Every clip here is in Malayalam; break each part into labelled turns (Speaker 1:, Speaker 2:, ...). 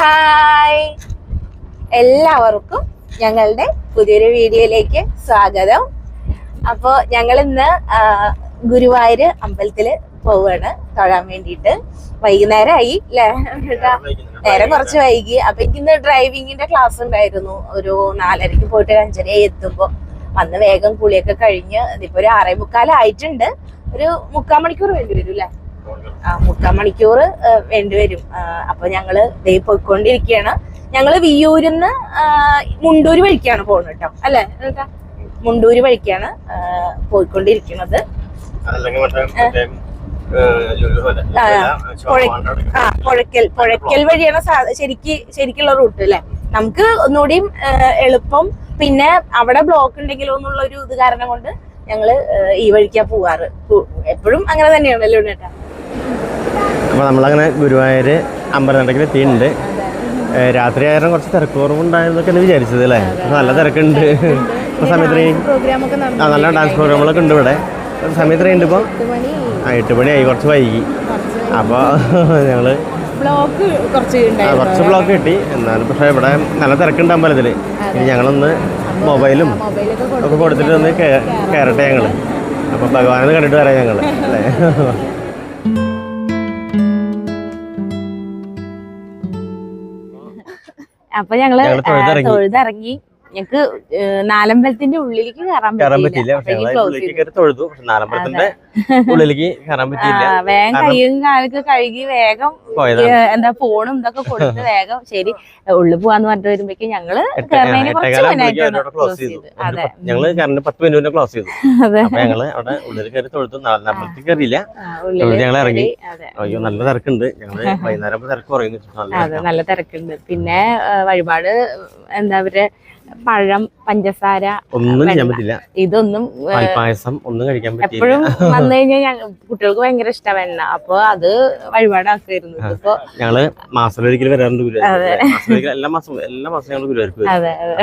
Speaker 1: ഹായ് എല്ലാവർക്കും ഞങ്ങളുടെ പുതിയൊരു വീഡിയോയിലേക്ക് സ്വാഗതം. അപ്പോൾ ഞങ്ങൾ ഇന്ന് ഗുരുവായൂർ അമ്പലത്തിൽ പോവാണ്. തൊഴാൻ വേണ്ടിയിട്ട്. വൈകുന്നേരമായി അല്ലേ? നേരം കുറച്ച് വൈകി. അപ്പൊ എനിക്ക് ഇന്ന് ഡ്രൈവിങ്ങിന്റെ ക്ലാസ് ഉണ്ടായിരുന്നു. ഒരു നാലരക്ക് പോയിട്ട് ഒരു അഞ്ചരയായി എത്തുമ്പോ. വന്ന് വേഗം കുളിയൊക്കെ കഴിഞ്ഞ് ഇതിപ്പോ ഒരു ആറേ മുക്കാലായിട്ടുണ്ട്. ഒരു മുക്കാൽ മണിക്കൂർ വേണ്ടി വരും അല്ലേ ആ മുക്കാൽ മണിക്കൂർ വേണ്ടിവരും അപ്പൊ ഞങ്ങൾ ദേ പോയിക്കൊണ്ടിരിക്കുകയാണ് ഞങ്ങൾ വിയ്യൂരിന്ന് ആ, മുണ്ടൂര് വഴിക്കാണ് പോകുന്നത് കേട്ടോ അല്ലേ? മുണ്ടൂര് വഴിക്കാണ് പോയിക്കൊണ്ടിരിക്കുന്നത്. ആ,
Speaker 2: ലുലു,
Speaker 1: പുഴ- പുഴയ്ക്കൽ പുഴയ്ക്കൽ വഴിയാണ് ശരിക്ക് ശരിക്കുള്ള റൂട്ട് അല്ലെ? നമുക്ക് ഒന്നുകൂടിയും എളുപ്പം. പിന്നെ അവിടെ ബ്ലോക്ക് ഉണ്ടെങ്കിലോ എന്നുള്ള ഒരു ഇത് കാരണം കൊണ്ട് ഞങ്ങൾ ഈ വഴിക്കാ പോവാറ്. എപ്പോഴും അങ്ങനെ തന്നെയാണല്ലോ ചേട്ടാ
Speaker 2: അപ്പൊ നമ്മളങ്ങനെ ഗുരുവായൂർ അമ്പലനടക്കിൽ എത്തിയിട്ടുണ്ട്. രാത്രി ആയാലും കുറച്ച് തിരക്ക് കുറവുണ്ടായിരുന്നൊക്കെ വിചാരിച്ചത് അല്ലേ? നല്ല തിരക്കുണ്ട്. ഇപ്പോൾ സമയത്ത് ആ നല്ല ഡാൻസ് പ്രോഗ്രാമുകളൊക്കെ ഉണ്ട് ഇവിടെ. സമയത്ത് ഉണ്ട് ഇപ്പോൾ ആ എട്ട് മണിയായി കുറച്ച് വൈകി. അപ്പോൾ ഞങ്ങൾ
Speaker 1: ബ്ലോക്ക് കുറച്ച്
Speaker 2: കുറച്ച് ബ്ലോക്ക് കിട്ടി. എന്നാലും പക്ഷേ ഇവിടെ നല്ല തിരക്കുണ്ട് അമ്പലത്തിൽ ഇനി ഞങ്ങളൊന്ന് മൊബൈലും ഒക്കെ കൊടുത്തിട്ട് ഒന്ന് കയറട്ടെ ഞങ്ങൾ അപ്പോൾ ഭഗവാനെന്ന് കണ്ടിട്ട് വരാം ഞങ്ങൾ അല്ലേ?
Speaker 1: അപ്പൊ
Speaker 2: ഞങ്ങൾ തൊഴുതിറങ്ങി.
Speaker 1: ഞങ്ങക്ക് നാലമ്പലത്തിന്റെ ഉള്ളിലേക്ക് കയറാൻ
Speaker 2: പറ്റില്ല തൊഴുതു. പക്ഷെ നാലമ്പലത്തിന്റെ ഉള്ളിലേക്ക് കയറാൻ
Speaker 1: പറ്റില്ല വേഗം കയ്യും കാലൊക്കെ കഴുകി വേഗം എന്താ ഫോണും ഇതൊക്കെ കൊടുത്ത് വേഗം ശരി ഉള്ളിൽ പോവാന്ന് പറഞ്ഞിട്ട് വരുമ്പോഴേക്കും ഞങ്ങൾ അതെ
Speaker 2: ഞങ്ങൾ കറണ്ട് പത്ത് മിനിറ്റ് ക്ലോസ് ചെയ്തു. ഞങ്ങൾ അവിടെ ഉള്ളിൽ കയറി തൊഴുത്തു നാലമ്പലത്തിൽ കയറിയില്ല. ഞങ്ങൾ ഇറങ്ങി. അയ്യോ നല്ല തിരക്കുണ്ട്. ഞങ്ങൾ വൈകുന്നേരം തിരക്ക് കുറയുന്നു. നല്ല
Speaker 1: തിരക്കുണ്ട്. പിന്നെ വഴിപാട് എന്താ അവർ പഴം പഞ്ചസാര
Speaker 2: ഒന്നും ചെയ്യാൻ പറ്റില്ല.
Speaker 1: ഇതൊന്നും
Speaker 2: പായസം ഒന്നും കഴിക്കാൻ പറ്റില്ല
Speaker 1: എപ്പോഴും വന്നു കഴിഞ്ഞാൽ കുട്ടികൾക്ക് ഭയങ്കര ഇഷ്ടം വെണ്ണ. അപ്പൊ അത് വഴിപാടാക്കായിരുന്നു. ഇതിപ്പോ
Speaker 2: ഞങ്ങൾ മാസത്തിലൊരിക്കൽ വരാറുണ്ട് ഗുരുവായൂർ എല്ലാ മാസം എല്ലാ മാസം ഞങ്ങൾ ഗുരുവായൂർക്ക്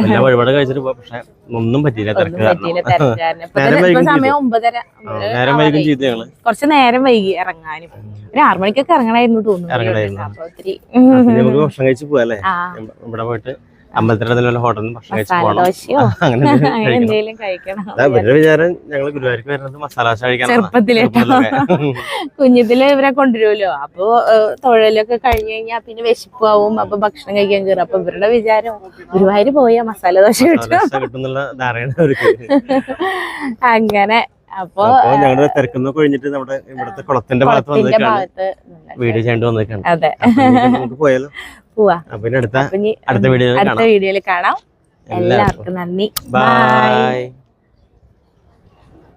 Speaker 2: എല്ലാ വഴിപാട് കഴിച്ചിട്ട് പക്ഷെ ഒന്നും പറ്റിയില്ല തിരക്ക്
Speaker 1: ഇപ്പൊ ഇപ്പൊ സമയം ഒമ്പതര
Speaker 2: നേരം വൈകും ചെയ്തു ഞങ്ങൾ.
Speaker 1: കുറച്ച് നേരം വൈകി ഇറങ്ങാനും. ഒരു ആറു മണിക്കൊക്കെ ഇറങ്ങണായിരുന്നു തോന്നുന്നു.
Speaker 2: നമുക്ക് ഭക്ഷണം കഴിച്ച്
Speaker 1: പോവാല്ലേ?
Speaker 2: ഇവിടെ പോയിട്ട് വല്ല ഹോട്ടലിൽ ഭക്ഷണം കഴിച്ച് പോകണം അങ്ങനെ ഇവരുടെ വിചാരം ഞങ്ങൾ ഗുരുവായൂർക്ക് വരുന്നത് മസാല ദോശ കഴിക്കാൻ
Speaker 1: ചെറുപ്പത്തിൽ. കുഞ്ഞത്തിൽ ഇവരെ കൊണ്ടുവരുമല്ലോ. അപ്പൊ തൊഴിലൊക്കെ കഴിഞ്ഞു കഴിഞ്ഞാൽ പിന്നെ വിശപ്പാവും അപ്പൊ ഭക്ഷണം കഴിക്കാൻ കയറും. അപ്പൊ ഇവരുടെ വിചാരം ഗുരുവായൂർ പോയാ മസാല ദോശ കിട്ടും. അങ്ങനെ. അപ്പൊ
Speaker 2: ഞങ്ങളുടെ തിരക്കുന്ന കഴിഞ്ഞിട്ട് നമ്മുടെ ഇവിടുത്തെ കുളത്തിന്റെ ഭാഗത്ത് വീഡിയോ ചെയ്യേണ്ടി വന്നിട്ടാണ്
Speaker 1: അതെ.
Speaker 2: നമുക്ക് പോയാലോ?
Speaker 1: പോവാ.
Speaker 2: അടുത്ത വീഡിയോയിൽ കാണാം.
Speaker 1: എല്ലാവർക്കും നന്ദി.
Speaker 2: ബൈ